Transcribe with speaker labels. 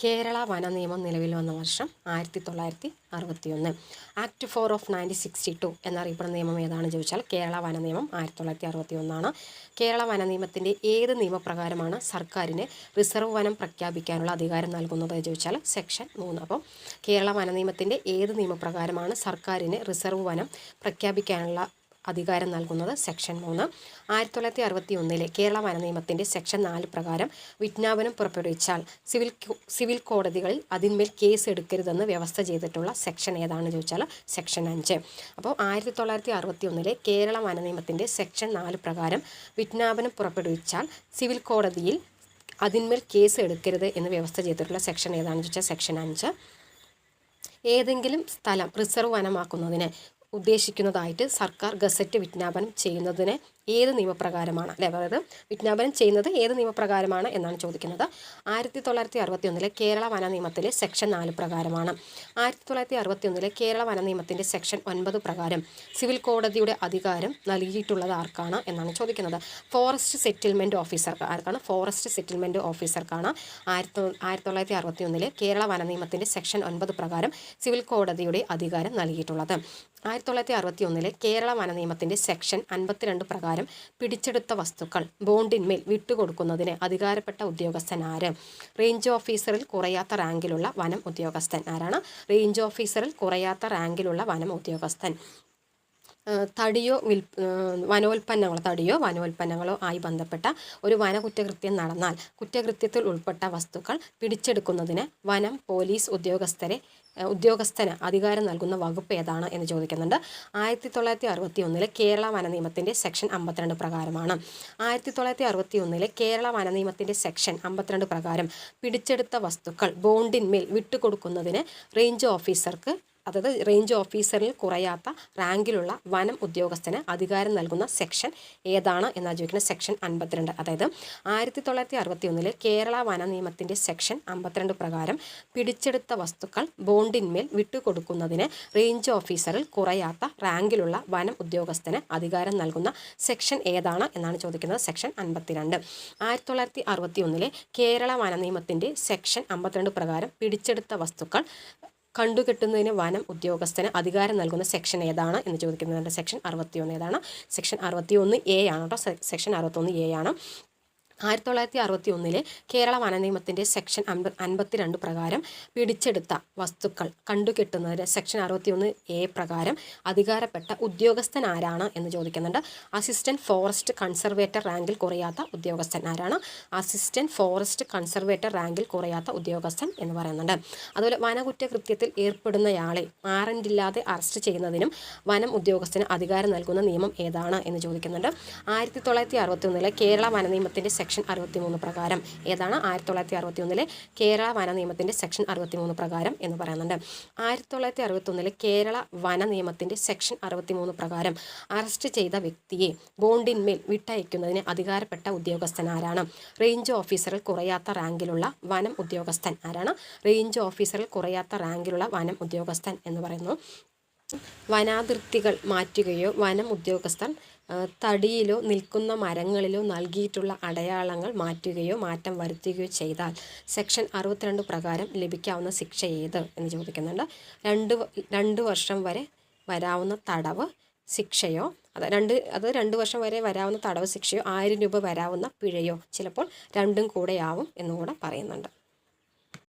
Speaker 1: കേരള വന നിയമം നിലവിൽ വന്ന വർഷം ആയിരത്തി തൊള്ളായിരത്തി അറുപത്തിയൊന്ന് act four of nineteen sixty two എന്നറിയപ്പെടുന്ന നിയമം ഏതാണെന്ന് ചോദിച്ചാൽ കേരള വന നിയമം ആയിരത്തി തൊള്ളായിരത്തി അറുപത്തി ഒന്നാണ് കേരള വന നിയമത്തിന്റെ ഏത് നിയമപ്രകാരമാണ് സർക്കാരിന് റിസർവ് വനം പ്രഖ്യാപിക്കാനുള്ള അധികാരം നൽകുന്നത് ചോദിച്ചാൽ സെക്ഷൻ മൂന്ന്. അപ്പോൾ കേരള വന നിയമത്തിന്റെ ഏത് നിയമപ്രകാരമാണ് സർക്കാരിന് റിസർവ് വനം പ്രഖ്യാപിക്കാനുള്ള അധികാരം നൽകുന്നത് സെക്ഷൻ മൂന്ന്. ആയിരത്തി തൊള്ളായിരത്തി അറുപത്തി ഒന്നിലെ കേരള വന നിയമത്തിന്റെ സെക്ഷൻ നാല് പ്രകാരം വിജ്ഞാപനം പുറപ്പെടുവിച്ചാൽ സിവിൽ സിവിൽ കോടതികളിൽ അതിന്മേൽ കേസ് എടുക്കരുതെന്ന് വ്യവസ്ഥ ചെയ്തിട്ടുള്ള സെക്ഷൻ ഏതാണെന്ന് ചോദിച്ചാൽ സെക്ഷൻ അഞ്ച്. അപ്പോൾ ആയിരത്തി തൊള്ളായിരത്തി അറുപത്തി ഒന്നിലെ കേരള വന നിയമത്തിന്റെ സെക്ഷൻ നാല് പ്രകാരം വിജ്ഞാപനം പുറപ്പെടുവിച്ചാൽ സിവിൽ കോടതിയിൽ അതിന്മേൽ കേസ് എടുക്കരുത് എന്ന് വ്യവസ്ഥ ചെയ്തിട്ടുള്ള സെക്ഷൻ ഏതാണെന്ന് ചോദിച്ചാൽ സെക്ഷൻ അഞ്ച്. ഏതെങ്കിലും സ്ഥലം റിസർവ് വനമാക്കുന്നതിന് ഉദ്ദേശിക്കുന്നതായിട്ട് സർക്കാർ ഗസറ്റ് വിജ്ഞാപനം ചെയ്യുന്നതിന് ഏത് നിയമപ്രകാരമാണ് അല്ലേ? അതായത് വിജ്ഞാപനം ചെയ്യുന്നത് ഏത് നിയമപ്രകാരമാണ് എന്നാണ് ചോദിക്കുന്നത്. ആയിരത്തി തൊള്ളായിരത്തി അറുപത്തി ഒന്നിലെ കേരള വന നിയമത്തിലെ സെക്ഷൻ നാല് പ്രകാരമാണ്. ആയിരത്തി തൊള്ളായിരത്തി അറുപത്തി ഒന്നിലെ കേരള വന നിയമത്തിന്റെ സെക്ഷൻ ഒൻപത് പ്രകാരം സിവിൽ കോടതിയുടെ അധികാരം നൽകിയിട്ടുള്ളത് ആർക്കാണ് എന്നാണ് ചോദിക്കുന്നത്. ഫോറസ്റ്റ് സെറ്റിൽമെന്റ് ഓഫീസർ ആർക്കാണ്? ഫോറസ്റ്റ് സെറ്റിൽമെന്റ് ഓഫീസർക്കാണ് ആയിരത്തി ആയിരത്തി തൊള്ളായിരത്തി അറുപത്തി കേരള വന നിയമത്തിന്റെ സെക്ഷൻ ഒൻപത് പ്രകാരം സിവിൽ കോടതിയുടെ അധികാരം നൽകിയിട്ടുള്ളത്. ആയിരത്തി തൊള്ളായിരത്തി അറുപത്തി കേരള വന നിയമത്തിന്റെ സെക്ഷൻ അൻപത്തിരണ്ട് പ്രകാരം പിടിച്ചെടുത്ത വസ്തുക്കൾ ബോണ്ടിന്മേൽ വിട്ടുകൊടുക്കുന്നതിന് അധികാരപ്പെട്ട ഉദ്യോഗസ്ഥൻ ആര്? റേഞ്ച് ഓഫീസറിൽ കുറയാത്ത റാങ്കിലുള്ള വനം ഉദ്യോഗസ്ഥൻ ആരാണ്? റേഞ്ച് ഓഫീസറിൽ കുറയാത്ത റാങ്കിലുള്ള വനം ഉദ്യോഗസ്ഥൻ. തടിയോ വിൽ വനോൽപ്പന്നങ്ങളോ തടിയോ വനോൽപ്പന്നങ്ങളോ ആയി ബന്ധപ്പെട്ട ഒരു വന കുറ്റകൃത്യം നടന്നാൽ കുറ്റകൃത്യത്തിൽ ഉൾപ്പെട്ട വസ്തുക്കൾ പിടിച്ചെടുക്കുന്നതിന് വനം പോലീസ് ഉദ്യോഗസ്ഥരെ ഉദ്യോഗസ്ഥന് അധികാരം നൽകുന്ന വകുപ്പ് ഏതാണ് എന്ന് ചോദിക്കുന്നുണ്ട്. ആയിരത്തി തൊള്ളായിരത്തി അറുപത്തി ഒന്നിലെ കേരള വന നിയമത്തിന്റെ സെക്ഷൻ അമ്പത്തിരണ്ട് പ്രകാരമാണ്. ആയിരത്തി തൊള്ളായിരത്തി അറുപത്തി ഒന്നിലെ കേരള വന നിയമത്തിന്റെ സെക്ഷൻ അമ്പത്തിരണ്ട് പ്രകാരം പിടിച്ചെടുത്ത വസ്തുക്കൾ ബോണ്ടിന്മേൽ വിട്ടുകൊടുക്കുന്നതിന് റേഞ്ച് ഓഫീസർക്ക് അതായത് റേഞ്ച് ഓഫീസറിൽ കുറയാത്ത റാങ്കിലുള്ള വനം ഉദ്യോഗസ്ഥന് അധികാരം നൽകുന്ന സെക്ഷൻ ഏതാണ് എന്നാണ് ചോദിക്കുന്നത്? സെക്ഷൻ അൻപത്തിരണ്ട്. അതായത് ആയിരത്തി തൊള്ളായിരത്തി അറുപത്തി ഒന്നിലെ കേരള വന നിയമത്തിന്റെ സെക്ഷൻ അമ്പത്തിരണ്ട് പ്രകാരം പിടിച്ചെടുത്ത വസ്തുക്കൾ ബോണ്ടിന്മേൽ വിട്ടുകൊടുക്കുന്നതിന് റേഞ്ച് ഓഫീസറിൽ കുറയാത്ത റാങ്കിലുള്ള വനം ഉദ്യോഗസ്ഥന് അധികാരം നൽകുന്ന സെക്ഷൻ ഏതാണ് എന്നാണ് ചോദിക്കുന്നത്? സെക്ഷൻ അൻപത്തിരണ്ട്. ആയിരത്തി തൊള്ളായിരത്തി അറുപത്തി ഒന്നിലെ കേരള വന നിയമത്തിന്റെ സെക്ഷൻ അമ്പത്തിരണ്ട് പ്രകാരം പിടിച്ചെടുത്ത വസ്തുക്കൾ കണ്ടുകെട്ടുന്നതിന് വനം ഉദ്യോഗസ്ഥന് അധികാരം നൽകുന്ന സെക്ഷൻ ഏതാണ് എന്ന് ചോദിക്കുന്നതിന്റെ സെക്ഷൻ അറുപത്തിയൊന്ന് ഏതാണ്? സെക്ഷൻ അറുപത്തിയൊന്ന് എ ആണ് കേട്ടോ സെക്ഷൻ അറുപത്തൊന്ന് എ ആണ്. ആയിരത്തി തൊള്ളായിരത്തി അറുപത്തി ഒന്നിലെ കേരള വന നിയമത്തിന്റെ സെക്ഷൻ അൻപ അൻപത്തിരണ്ട് പ്രകാരം പിടിച്ചെടുത്ത വസ്തുക്കൾ കണ്ടുകെട്ടുന്നതിന് സെക്ഷൻ അറുപത്തിയൊന്ന് എ പ്രകാരം അധികാരപ്പെട്ട ഉദ്യോഗസ്ഥൻ ആരാണ് എന്ന് ചോദിക്കുന്നുണ്ട്. അസിസ്റ്റന്റ് ഫോറസ്റ്റ് കൺസർവേറ്റർ റാങ്കിൽ കുറയാത്ത ഉദ്യോഗസ്ഥൻ ആരാണ്? അസിസ്റ്റന്റ് ഫോറസ്റ്റ് കൺസർവേറ്റർ റാങ്കിൽ കുറയാത്ത ഉദ്യോഗസ്ഥൻ എന്ന് പറയുന്നുണ്ട്. അതുപോലെ വനകുറ്റകൃത്യത്തിൽ ഏർപ്പെടുന്നയാളെ വാറന്റില്ലാതെ അറസ്റ്റ് ചെയ്യുന്നതിനും വനം ഉദ്യോഗസ്ഥന് അധികാരം നൽകുന്ന നിയമം ഏതാണ് എന്ന് ചോദിക്കുന്നുണ്ട്. ആയിരത്തി തൊള്ളായിരത്തി അറുപത്തി ഒന്നിലെ കേരള വന നിയമത്തിന്റെ സെക്ഷൻ അറുപത്തി മൂന്ന് പ്രകാരം. ഏതാണ്? ആയിരത്തി തൊള്ളായിരത്തി അറുപത്തി ഒന്നിലെ കേരള വന നിയമത്തിന്റെ സെക്ഷൻ അറുപത്തി മൂന്ന് പ്രകാരം എന്ന് പറയുന്നുണ്ട്. ആയിരത്തി തൊള്ളായിരത്തി അറുപത്തി ഒന്നിലെ കേരള വന നിയമത്തിന്റെ സെക്ഷൻ അറുപത്തി മൂന്ന് പ്രകാരം അറസ്റ്റ് ചെയ്ത വ്യക്തിയെ ബോണ്ടിന്മേൽ വിട്ടയക്കുന്നതിന് അധികാരപ്പെട്ട ഉദ്യോഗസ്ഥൻ ആരാണ്? റേഞ്ച് ഓഫീസറിൽ കുറയാത്ത റാങ്കിലുള്ള വനം ഉദ്യോഗസ്ഥൻ ആരാണ്? റേഞ്ച് ഓഫീസറിൽ കുറയാത്ത റാങ്കിലുള്ള വനം ഉദ്യോഗസ്ഥൻ എന്ന് പറയുന്നു. വനാതിർത്തികൾ മാറ്റുകയോ വനം ഉദ്യോഗസ്ഥർ തടിയിലോ നിൽക്കുന്ന മരങ്ങളിലോ നൽകിയിട്ടുള്ള അടയാളങ്ങൾ മാറ്റുകയോ മാറ്റം വരുത്തുകയോ ചെയ്താൽ സെക്ഷൻ അറുപത്തിരണ്ട് പ്രകാരം ലഭിക്കാവുന്ന ശിക്ഷ ഏത് എന്ന് ചോദിക്കുന്നുണ്ട്. രണ്ട് രണ്ട് വർഷം വരെ വരാവുന്ന തടവ് ശിക്ഷയോ അത് രണ്ട് അത് രണ്ട് വർഷം വരെ വരാവുന്ന തടവ് ശിക്ഷയോ ആയിരം രൂപ വരാവുന്ന പിഴയോ ചിലപ്പോൾ രണ്ടും കൂടെയാവും എന്നുകൂടെ പറയുന്നുണ്ട്.